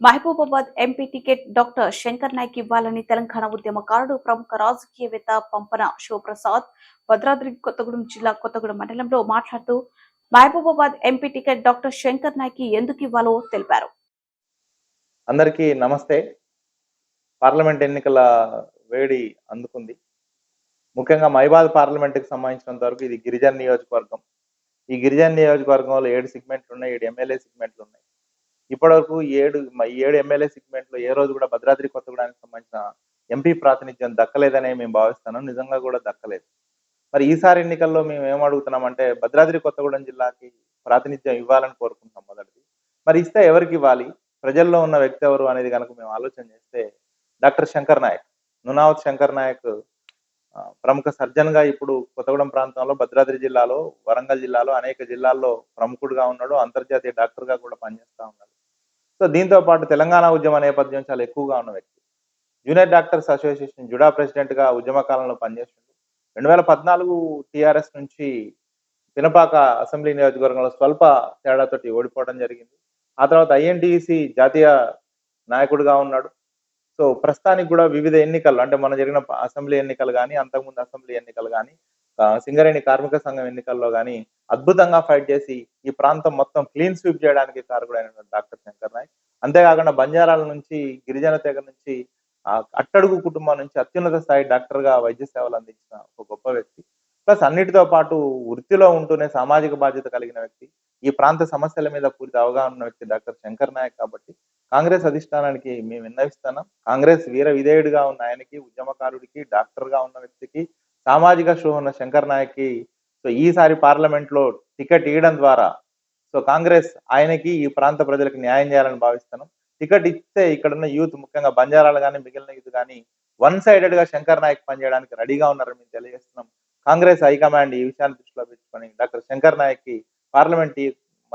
Mahabubabad MP ticket doctor Shankar Nayak ఇవ్వాలని తెలంగాణ ఉద్యమకారుడు ప్రముఖ రాజకీయవేత్త పంపన శివప్రసాద్ భద్రాద్రి కొత్తగూడెం జిల్లా కొత్తగూడెం మండలంలో మాట్లాడుతూ Mahabubabad MP ticket doctor Shankar Nayak ఎందుకు ఇవ్వాలో తెలిపారు. అందరికీ నమస్తే. పార్లమెంట్ ఎన్నికల వేడి అందుకుంది. ముఖ్యంగా మైబాద్ పార్లమెంట్కి సంబంధించినంత వరకు ఇది గిరిజన నియోజకవర్గం. ఈ గిరిజన నియోజకవర్గంలో ఏడు సిగ్మెంట్లు ఉన్నాయి ఏడు ఎమ్మెల్యే సిగ్మెంట్లు ఉన్నాయి. ఇప్పటివరకు ఏడు ఏడు ఎమ్మెల్యే సిగ్మెంట్లో ఏ రోజు కూడా భద్రాద్రి కొత్తగూడానికి సంబంధించిన ఎంపీ ప్రాతినిధ్యం దక్కలేదనే మేము భావిస్తున్నాం. నిజంగా కూడా దక్కలేదు. మరి ఈసారి ఎన్నికల్లో మేము ఏం అడుగుతున్నామంటే భద్రాద్రి కొత్తగూడెం జిల్లాకి ప్రాతినిధ్యం ఇవ్వాలని కోరుకుంటున్నాం మొదటిది. మరి ఇస్తే ఎవరికి ఇవ్వాలి? ప్రజల్లో ఉన్న వ్యక్తి ఎవరు అనేది కనుక మేము ఆలోచన చేస్తే డాక్టర్ శంకర్ నాయక్ నునావత్ శంకర్ నాయక్ ప్రముఖ సర్జన్గా ఇప్పుడు కొత్తగూడెం ప్రాంతంలో భద్రాద్రి జిల్లాలో వరంగల్ జిల్లాలో అనేక జిల్లాల్లో ప్రముఖుడుగా ఉన్నాడు. అంతర్జాతీయ డాక్టర్గా కూడా పనిచేస్తా ఉన్నాడు. సో దీంతో పాటు తెలంగాణ ఉద్యమ నేపథ్యం చాలా ఎక్కువగా ఉన్న వ్యక్తి. జూనియర్ డాక్టర్స్ అసోసియేషన్ జుడా ప్రెసిడెంట్గా ఉద్యమ కాలంలో పనిచేసిండు రెండు వేల పద్నాలుగు టిఆర్ఎస్ నుంచి పినపాక అసెంబ్లీ నియోజకవర్గంలో స్వల్ప తేడాతోటి ఓడిపోవడం జరిగింది. ఆ తర్వాత ఐఎన్టీసీ జాతీయ నాయకుడిగా ఉన్నాడు. సో ప్రస్తుతానికి కూడా వివిధ ఎన్నికలు అంటే మన జరిగిన అసెంబ్లీ ఎన్నికలు కానీ అంతకుముందు అసెంబ్లీ ఎన్నికలు కానీ సింగరేణి కార్మిక సంఘం ఎన్నికల్లో కానీ అద్భుతంగా ఫైట్ చేసి ఈ ప్రాంతం మొత్తం క్లీన్ స్వీప్ చేయడానికి కారకుడైన డాక్టర్ శంకర్ నాయక్. అంతేకాకుండా బంజారాల నుంచి గిరిజన తెగ నుంచి అట్టడుగు కుటుంబం నుంచి అత్యున్నత స్థాయి డాక్టర్గా వైద్య సేవలు అందించిన ఒక గొప్ప వ్యక్తి. ప్లస్ అన్నిటితో పాటు వృత్తిలో ఉంటూనే సామాజిక బాధ్యత కలిగిన వ్యక్తి. ఈ ప్రాంత సమస్యల మీద పూర్తి అవగాహన ఉన్న వ్యక్తి డాక్టర్ శంకర్ నాయక్ కాబట్టి కాంగ్రెస్ అధిష్టానానికి మేము విన్నవిస్తున్నాం. కాంగ్రెస్ వీర విధేయుడిగా ఉన్న ఆయనకి ఉద్యమకారుడికి డాక్టర్గా ఉన్న వ్యక్తికి సామాజిక షో ఉన్న శంకర్ నాయక్కి సో ఈసారి పార్లమెంట్లో టికెట్ ఇవ్వడం ద్వారా. సో కాంగ్రెస్ ఆయనకి ఈ ప్రాంత ప్రజలకు న్యాయం చేయాలని భావిస్తున్నాం. టికెట్ ఇస్తే ఇక్కడ ఉన్న యూత్ ముఖ్యంగా బంజారాలు కానీ మిగిలిన యూత్ కానీ వన్ సైడెడ్గా శంకర్ నాయక్ పనిచేయడానికి రెడీగా ఉన్నారని మేము తెలియజేస్తున్నాం. కాంగ్రెస్ హైకమాండ్ ఈ విషయాన్ని దృష్టిలో పెట్టుకొని డాక్టర్ శంకర్ నాయక్కి పార్లమెంట్